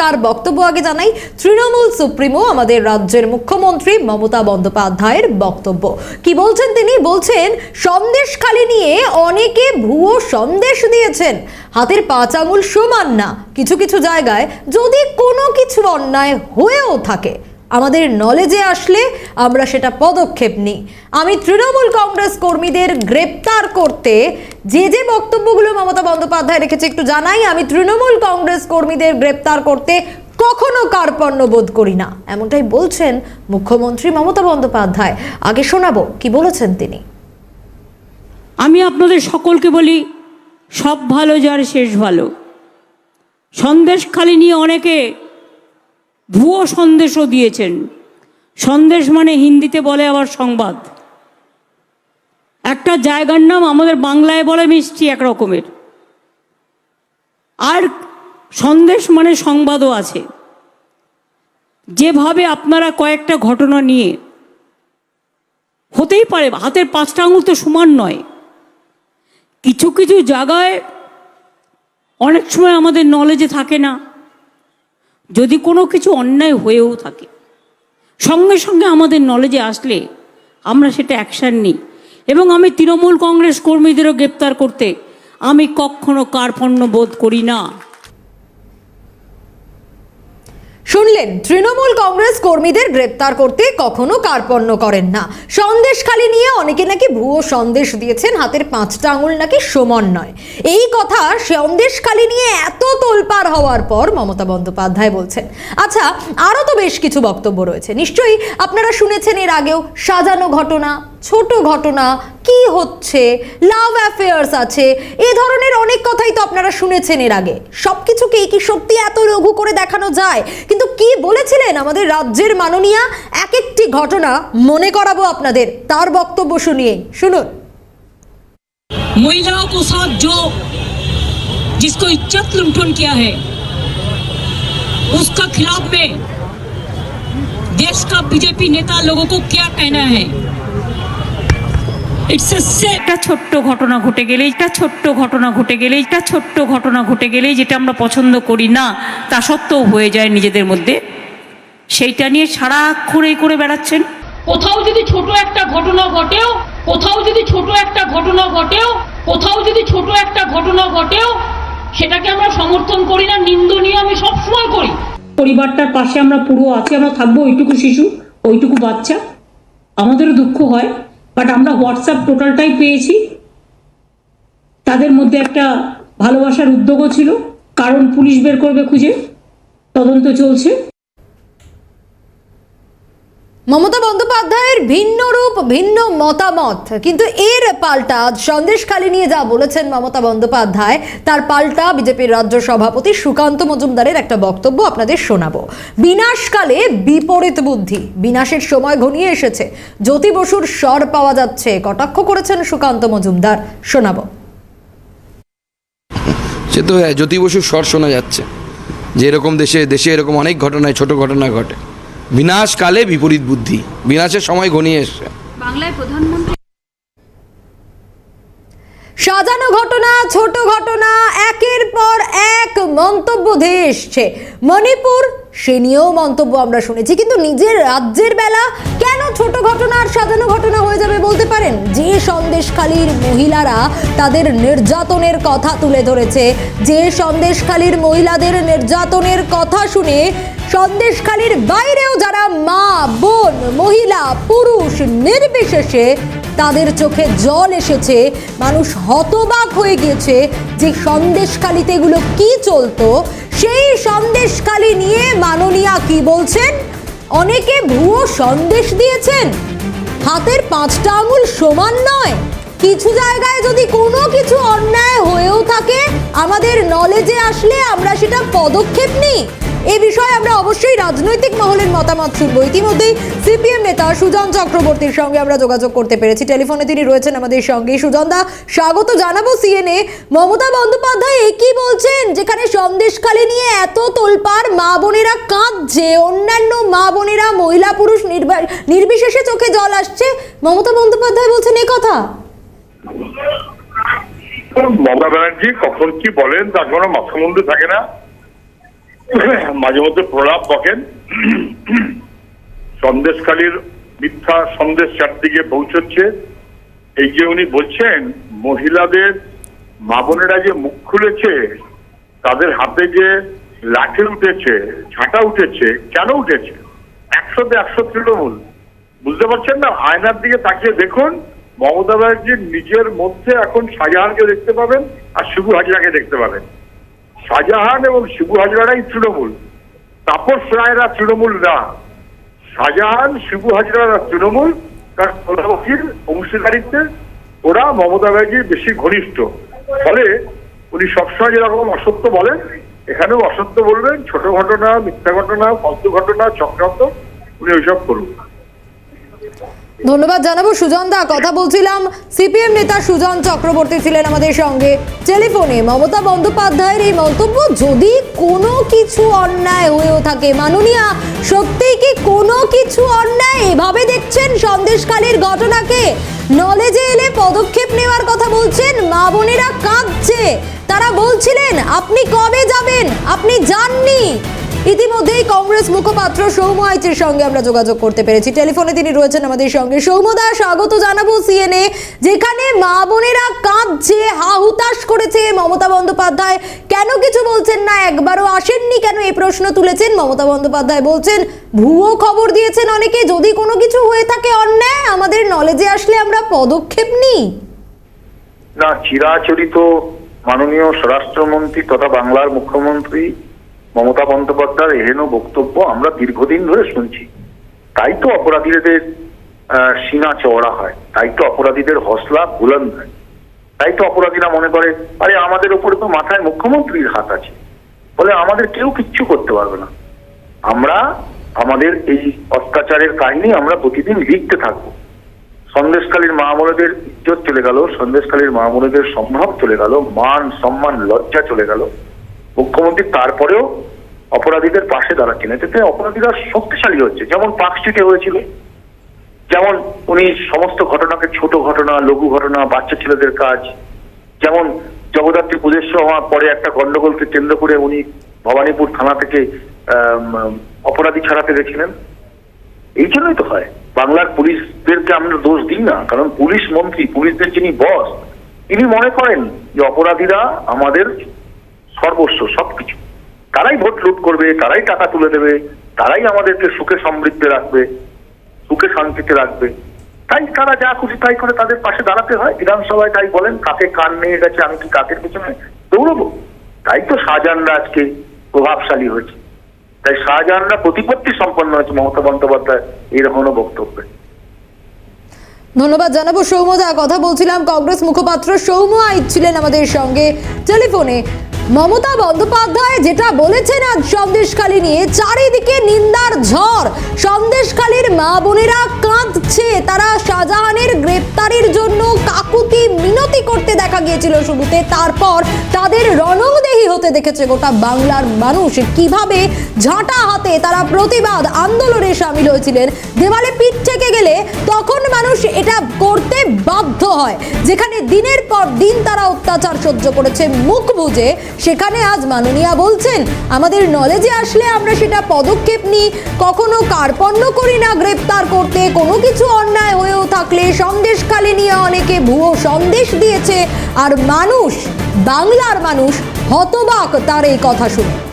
কার বক্তব্য আগে জানাই তৃণমূল সুপ্রিমো, আমাদের রাজ্যের মুখ্যমন্ত্রী মমতা বন্দ্যোপাধ্যায়ের বক্তব্য। কি বলছেন তিনি? বলছেন, সন্দেশখালি নিয়ে অনেকে ভুয়ো সন্দেশ দিয়েছেন। হাতের পাঁচ আঙুল সমান না। কিছু কিছু জায়গায় যদি কোনো কিছু অন্যায় হয়েও থাকে আমাদের নলেজে আসলে আমরা সেটা পদক্ষেপ নিই। আমি তৃণমূল কংগ্রেস কর্মীদের গ্রেপ্তার করতে যে যে বক্তব্যগুলো মমতা বন্দ্যোপাধ্যায় রেখেছে একটু জানাই। আমি তৃণমূল কংগ্রেস কর্মীদের গ্রেপ্তার করতে কখনো কার্পণ্য বোধ করি না। এমনটাই বলছেন মুখ্যমন্ত্রী মমতা বন্দ্যোপাধ্যায়। আগে শোনাবো, কি বলেছেন তিনি? আমি আপনাদের সকলকে বলি, সব ভালো যার শেষ ভালো। সন্দেশ খালি নিয়ে অনেকে ভুয়ো সন্দেশও দিয়েছেন। সন্দেশ মানে হিন্দিতে বলে আবার সংবাদ। একটা জায়গার নাম আমাদের বাংলায় বলে মিষ্টি এক রকমের আর সন্দেশ মানে সংবাদও আছে। যেভাবে আপনারা কয়েকটা ঘটনা নিয়ে, হতেই পারে, হাতের পাঁচটা আঙুল তো সমান নয়। কিছু কিছু জায়গায় অনেক সময় আমাদের নলেজে থাকে না। যদি কোনো কিছু অন্যায় হয়েও থাকে, সঙ্গে সঙ্গে আমাদের নলেজে আসলে আমরা সেটা অ্যাকশান নিই। এবং আমি তৃণমূল কংগ্রেস কর্মীদেরও গ্রেপ্তার করতে আমি কখনো কার্পণ্য বোধ করি না। শুনলেন, তৃণমূল কংগ্রেস কর্মীদের গ্রেপ্তার করতে কখনো কার্পণ্য করেন না। সন্দেশখালি নিয়ে অনেকে নাকি ভুয়ো সন্দেশ দিয়েছেন, হাতের পাঁচটা আঙুল নাকি সমান নয়। এই কথা সন্দেশখালি নিয়ে এত তোলপাড় হওয়ার পর মমতা বন্দ্যোপাধ্যায় বলছেন। আচ্ছা আরও তো বেশ কিছু বক্তব্য রয়েছে। নিশ্চয়ই আপনারা শুনেছেন এর আগেও সাজানো ঘটনা। ছোট ঘটনা কি হচ্ছে লাভ অ্যাফেয়ার্স আছে এই ধরনের অনেক কথাই তো আপনারা শুনেছেন এর আগে সবকিছুকেই কি সত্যি এত লঘু করে দেখানো যায় কিন্তু কি বলেছিলেন আমাদের রাজ্যের মাননীয়া এক একটি ঘটনা মনে করাবো আপনাদের তার বক্তব্য শুনিয়ে শুনুন महिलाओं को साथ जो जिसको इज्जत लुंठन किया है उसका खिलाफ में देश का बीजेपी नेता लोगों को क्या कहना है ইটস ছোট্ট ঘটনা ঘটে গেলে একটা ছোট্ট ঘটনা ঘটে গেলে একটা ছোট্ট ঘটনা ঘটে গেলেই যেটা আমরা পছন্দ করি না তা সত্ত্বেও হয়ে যায় নিজেদের মধ্যে। সেইটা নিয়ে সারাক্ষণ এই করে বেড়াচ্ছেন। কোথাও যদি ছোট একটা ঘটনা ঘটেও কোথাও যদি ছোট একটা ঘটনা ঘটেও কোথাও যদি ছোট একটা ঘটনা ঘটেও সেটাকে আমরা সমর্থন করি না নিন্দনীয় আমি সবসময় করি। পরিবারটার পাশে আমরা পুরো আছি আমরা থাকব ওইটুকু শিশু ওইটুকু বাচ্চা। আমাদেরও দুঃখ হয়। বাট আমরা হোয়াটসঅ্যাপ টোটালটাই পেয়েছি। তাদের মধ্যে একটা ভালোবাসার উদ্যোগও ছিল। কারণ পুলিশ বের করবে খুঁজে। তদন্ত চলছে। মমতা বন্দ্যোপাধ্যায়ের ভিন্ন রূপ, ভিন্ন মতামত। কিন্তু এর পাল্টা আজ নিয়ে যা বলেছেন মমতা বন্দ্যোপাধ্যায়, তার পাল্টা বিজেপির রাজ্য সভাপতি সুকান্ত মজুমদারের একটা বক্তব্য আপনাদের শোনাবো। বিনাশকালে বিপরীত বুদ্ধি, বিনাশের সময় ঘনিয়ে এসেছে। জ্যোতি বসুর স্বর পাওয়া যাচ্ছে, কটাক্ষ করেছেন সুকান্ত মজুমদার। শোনাবো। সে তো জ্যোতি বসুর স্বর শোনা যাচ্ছে। যে এরকম দেশে দেশে এরকম অনেক ঘটনায়, ছোট ঘটনা ঘটে। বিনাশকালে বিপরীত বুদ্ধি। বিনাশের সময় ঘনিয়ে এসছে। বাংলায় প্রধানমন্ত্রী সাজানো ঘটনা ছোট ঘটনা একের পর এক মন্তব্য ধেয়ে এসছে। মণিপুর সে নিয়েও মন্তব্য আমরা শুনেছি কিন্তু নিজের রাজ্যের বেলা কেন ছোট ঘটনা আর সাজানো ঘটনা হয়ে যাবে বলতে পারেন? যে সন্দেশখালীর মহিলারা তাদের নির্যাতনের কথা তুলে ধরেছে যে সন্দেশখালীর মহিলাদের নির্যাতনের কথা শুনে সন্দেশখালীর বাইরেও যারা মা, বোন, মহিলা, পুরুষ নির্বিশেষে তাদের চোখে জল এসেছে, মানুষ হতবাক হয়ে গিয়েছে যে সন্দেশখালিতে এগুলো কি চলতো। সেই সন্দেশখালি নিয়ে মাননীয়া কি বলছেন? অনেকে ভুয়ো সন্দেশ দিয়েছেন। হাতের পাঁচটা আঙুল সমান নয়। কিছু জায়গায় যদি কোনো কিছু অন্যায় হয়েও থাকে, আমাদের নলেজে আসলে আমরা সেটা পদক্ষেপ নিই। এ বিষয়ে আমরা অবশ্যই রাজনৈতিক মহলের মতামত শুনব। ইতিমধ্যেই সিপিএম নেতা সুজন চক্রবর্তীর সঙ্গে আমরা যোগাযোগ করতে পেরেছি। টেলিফোনে তিনি রয়েছেন আমাদের সঙ্গে। সুজন দা, স্বাগত জানাব সিএনএ। মমতা বন্দ্যোপাধ্যায় একই বলছেন? যেখানে সন্দেশখালি নিয়ে এত তোলপাড়, মা বোনেরা কাঁদছে, অন্যান্য মা বোনেরা মহিলা পুরুষ নির্বা- নির্বিশেষে চোখে জল আসছে। মমতা বন্দ্যোপাধ্যায় বলছেন এ কথা। মমতা ব্যানার্জি কখন কি বলেন তার কোনো মাথামুন্ডু থাকে না। মাঝে মধ্যে প্রলাপ বকেন। সন্দেশখালীর মিথ্যা সন্দেশ চারদিকে পৌঁছচ্ছে। এই যে উনি বলছেন, মহিলাদের মা বোনেরা যে মুখ খুলেছে, তাদের হাতে যে লাঠি উঠেছে, ঝাঁটা উঠেছে, কেন উঠেছে? একশোতে একশো তৃণমূল। বুঝতে পারছেন না? আয়নার দিকে তাকিয়ে দেখুন, মমতা ব্যানার্জির নিজের মধ্যে এখন শাহজাহানকে দেখতে পাবেন আর শিবু হাজরাকে দেখতে পাবেন। শাহজাহান এবং শিবু হাজরারাই তৃণমূল, তাপস রায়রা তৃণমূল না। শাহজাহান, শিবু হাজরারা তৃণমূল তার প্রধানমন্ত্রীর অংশীদারিত্বে, ওরা মমতা ব্যানার্জির বেশি ঘনিষ্ঠ। ফলে উনি সবসময় যেরকম অসত্য বলেন, এখানেও অসত্য বলবেন, ছোট ঘটনা, মিথ্যা ঘটনা, ফালতু ঘটনা, চক্রান্ত, উনি ওইসব করুন ধন্যবাদ জানাব সুজন দা, কথা বলছিলাম সিপিএম নেতা সুজন চক্রবর্তী ছিলেন আমাদের সঙ্গে। টেলিফোনে মমতা বন্দ্যোপাধ্যায়ের এই মন্তব্য, যদি কোনো কিছু অন্যায় হয়েও থাকে, মাননীয়া, সত্যিই কি কোনো কিছু অন্যায়? এভাবে দেখছেন সন্দেশখালীর ঘটনাকে। নলেজে এলে পদক্ষেপ নেওয়ার কথা বলছেন, মা বোনেরা কাঁদছে। তারা বলছিলেন, আপনি কবে যাবেন? আপনি যাননি। ইতিমধ্যেই কংগ্রেস মুখপাত্র সৌম্য আইচের সঙ্গে আমরা যোগাযোগ করতে পেরেছি। টেলিফোনে তিনি রয়েছেন আমাদের সঙ্গে। সৌম্যদা স্বাগত জানাব সিএনএ যেখানে মা বোনেরা কাঁদছে হা হুতাশ করেছে মমতা বন্দ্যোপাধ্যায়। কেন কিছু বলছেন না? একবারও আসেননি কেন? এই প্রশ্ন তুলেছেন মমতা বন্দ্যোপাধ্যায়। বলছেন, ভুয়ো খবর দিয়েছেন অনেকে, যদি কোনো কিছু হয়ে থাকে অন্যায়, আমাদের নলেজে আসলে আমরা পদক্ষেপ নিই। না, চিরাচরিত মাননীয় স্বরাষ্ট্রমন্ত্রী তথা বাংলার মুখ্যমন্ত্রী মমতা বন্দ্যোপাধ্যায়ের এহেন বক্তব্য আমরা দীর্ঘদিন ধরে শুনছি। তাই তো অপরাধীদের সীনা চওড়া হয়, তাই তো অপরাধীদের হসলা বুলন্দ হয়। তাই তো অপরাধীরা মনে করে, আরে আমাদের উপরে তো মাথায় মুখ্যমন্ত্রীর হাত আছে বলে আমাদের কেউ কিচ্ছু করতে পারবে না। আমরা, আমাদের এই অত্যাচারের কাহিনী আমরা প্রতিদিন লিখতে থাকব। সন্দেশকালীর মা বোনেদের ইজ্জত চলে গেল সন্দেশকালীর মা বোনেদের সম্ভব চলে গেল, মান, সম্মান, লজ্জা চলে গেল। মুখ্যমন্ত্রী তারপরেও অপরাধীদের পাশে দাঁড়াচ্ছেন এতে অপরাধীরা শক্তিশালী হচ্ছে। যেমন পার্কস্ট্রিটে হয়েছিল। যেমন উনি সমস্ত ঘটনাকে ছোট ঘটনা, লঘু ঘটনা, বাচ্চা ছেলেদের কাজ। যেমন জগদ্ধাত্রী পুজোর সময় পরে একটা গন্ডগোলকে কেন্দ্র করে উনি ভবানীপুর থানা থেকে অপরাধী ছাড়াতে গেছিলেন। এই জন্যই তো হয়। বাংলার পুলিশদেরকে আমরা দোষ দিই না। কারণ পুলিশ মন্ত্রী, পুলিশদের যিনি বস, তিনি মনে করেন যে অপরাধীরা আমাদের সর্বস্ব সবকিছু। তারাই ভোট লুট করবে, তারাই টাকা তুলে দেবে, তারাই আমাদেরকে সুখে সমৃদ্ধে রাখবে, সুখে শান্তিতে রাখবে। তাই তারা যা খুশি তাই করে তাদের পাশে দাঁড়াতে হয়। বিধানসভায় তাই বলেন, কাকে কান নিয়ে গেছে আমি কি কাকের পেছনে দৌড়বো? তাই তো শাহজাহানরা আজকে প্রভাবশালী হয়েছে। তাই শাহজাহানরা প্রতিপত্তি সম্পন্ন হয়েছে, মমতা বন্দ্যোপাধ্যায় এইরকম বক্তব্যে। ধন্যবাদ জানাব সৌম্যদা। কথা বলছিলাম কংগ্রেস মুখপাত্র সৌম্য আইচ ছিলেন আমাদের সঙ্গে। টেলিফোনে মমতা বন্দ্যোপাধ্যায় যেটা বলেছেন আজ সন্দেশখালী নিয়ে, চারিদিকে নিন্দার ঝড়। সন্দেশখালীর মা বোনেরা কাঁদছে, তারা শাহজাহানের গ্রেপ্তারির জন্য কাকুতি মিনতি করতে দেখা গিয়েছিল শুরুতে, তারপর তাদের রণংদেহী হতে দেখেছে গোটা বাংলার মানুষ। কীভাবে ঝাঁটা হাতে তারা প্রতিবাদ আন্দোলনে সামিল হয়েছিলেন, দেওয়ালে পিঠ থেকে গেলে তখন মানুষ এটা করতে বাধ্য হয়। যেখানে দিনের পর দিন তারা অত্যাচার সহ্য করেছে, মুখ বুঝে সেখানে আজ মাননীয়া বলছেন, আমাদের নলেজে আসলে আমরা সেটা পদক্ষেপ নিই। কখনো কার্পণ্য করি না গ্রেপ্তার করতে। কোনো কিছু অন্যায় হয়েও থাকলে সন্দেশখালি নিয়ে অনেকে ভুয়ো সন্দেশ দিয়েছে। আর মানুষ, বাংলার মানুষ হতবাক তার এই কথা শুনে।